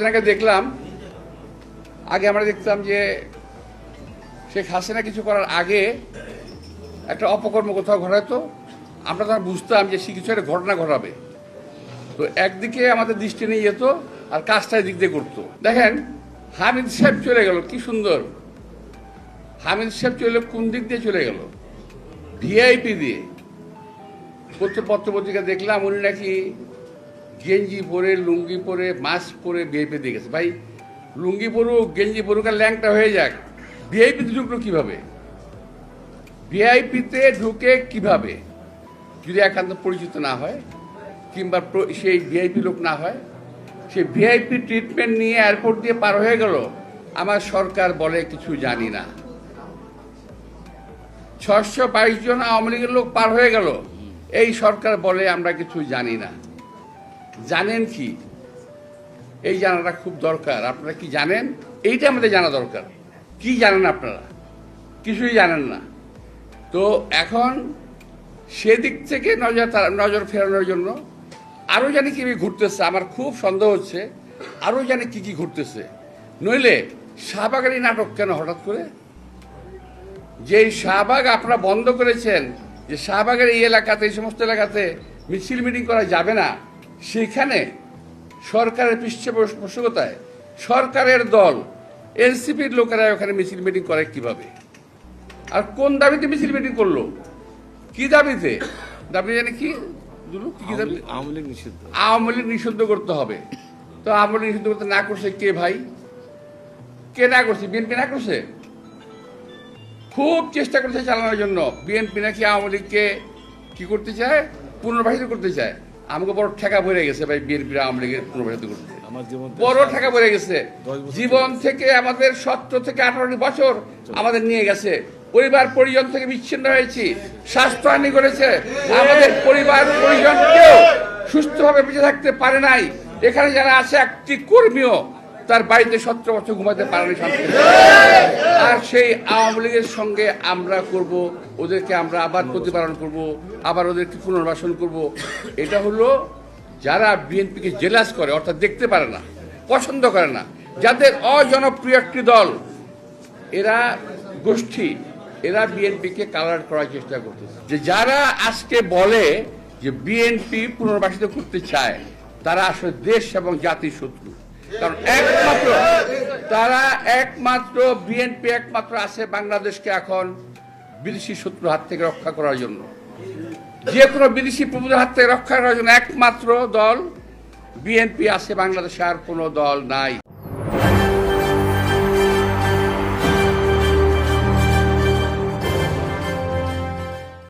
দেখলাম, আগে আমরা দেখতাম যে শেখ হাসিনা কিছু করার আগে একটা অপকর্ম কোথাও ঘটাতো। আমরা তখন বুঝতাম যে সে কিছু একটা ঘটনা ঘটাবে। তো একদিকে আমাদের দৃষ্টি নিয়ে যেত আর কাজটা দিক দিয়ে করতো। দেখেন, হামিদ সাহেব চলে গেল, কি সুন্দর। হামিদ সাহেব চলে কোন দিক দিয়ে চলে গেল? ভিআইপি দিয়ে। পত্র পত্রপত্রিকা দেখলাম উনি নাকি গেঞ্জি পরে, লুঙ্গি পরে মাস্ক পরে ভিআইপি দিয়ে গেছে। ভাই, লুঙ্গি পরুক, গেঞ্জি পরুক, আর ল্যাংটা হয়ে যাক। ভিআইপিতে ঢুকলো কীভাবে? ভিআইপিতে ঢুকে কীভাবে? যদি একান্ত পরিচিত না হয়, কিংবা সেই ভিআইপি লোক না হয় সেই ভিআইপি ট্রিটমেন্ট নিয়ে এয়ারপোর্ট দিয়ে পার হয়ে গেল, আমার সরকার বলে কিছু জানি না। ছশো বাইশ জন আওয়ামী লীগের লোক পার হয়ে গেল, এই সরকার বলে আমরা কিছু জানি না। জানেন কি? এই জানাটা খুব দরকার। আপনারা কি জানেন? এইটা আমাদের জানা দরকার। কি জানেন আপনারা? কিছুই জানেন না। তো এখন সেদিক থেকে নজর নজর ফেরানোর জন্য আরও জানি কি ঘুরতেছে, আমার খুব সন্দেহ হচ্ছে আরও জানি কি কি ঘুরতেছে। নইলে শাহবাগের এই নাটক কেন হঠাৎ করে? যে শাহবাগ আপনারা বন্ধ করেছেন, যে শাহবাগের এই এলাকাতে, এই সমস্ত এলাকাতে মিছিল মিটিং করা যাবে না সেখানে সরকারের পৃষ্ঠপোষকতায় সরকারের দল এনসিপির লোকেরা ওখানে মিছিল মিটিং করে কীভাবে? আর কোন দাবিতে মিছিল মিটিং করল? কি দাবিতে? দাবি জানি কি? আওয়ামী লীগ নিষিদ্ধ। আওয়ামী লীগ নিষিদ্ধ করতে হবে। তো আওয়ামী লীগ নিষিদ্ধ করতে না করছে কে ভাই? কে না করছে? বিএনপি না করছে? খুব চেষ্টা করছে চালানোর জন্য। বিএনপি নাকি আওয়ামী লীগকে কি করতে চায়? পুনর্বাসিত করতে চায়। আমাকে বড় ঠেকা পড়ে গেছে ভাই বিএনপি আওয়ামী লীগের প্রভাবিত করতে। বড় ঠেকা পড়ে গেছে। জীবন থেকে আমাদের সত্তর থেকে আঠারোটি বছর আমাদের নিয়ে গেছে। পরিবার পরিজন থেকে বিচ্ছিন্ন হয়েছি। স্বাস্থ্যহানি করেছে। আমাদের পরিবার পরিজন কেউ সুস্থভাবে বেঁচে থাকতে পারে নাই। এখানে যারা আছে একটি কর্মীও তার বাড়িতে সতেরো বছর ঘুমাতে পারেনি শান্তি আর সেই আওয়ামী লীগের সঙ্গে আমরা করব, ওদেরকে আমরা আবার প্রতিপালন করব, আবার ওদেরকে পুনর্বাসন করব। এটা হলো যারা বিএনপিকে জেলাস করে, অর্থাৎ দেখতে পারে না, পছন্দ করে না, যাদের অজনপ্রিয় একটি দল, এরা গোষ্ঠী, এরা বিএনপিকে কালার করার চেষ্টা করতেছে। যে যারা আজকে বলে যে বিএনপি পুনর্বাসিত করতে চায়, তারা আসলে দেশ এবং জাতির শত্রু। কারণ একমাত্র, তারা একমাত্র বিএনপি একমাত্র আছে বাংলাদেশকে এখন বিদেশি শত্রুর হাত থেকে রক্ষা করার জন্য। যে কোনো বিদেশি প্রভুদের হাত থেকে রক্ষা করার জন্য একমাত্র দল বিএনপি আছে, বাংলাদেশে আর কোনো দল নাই।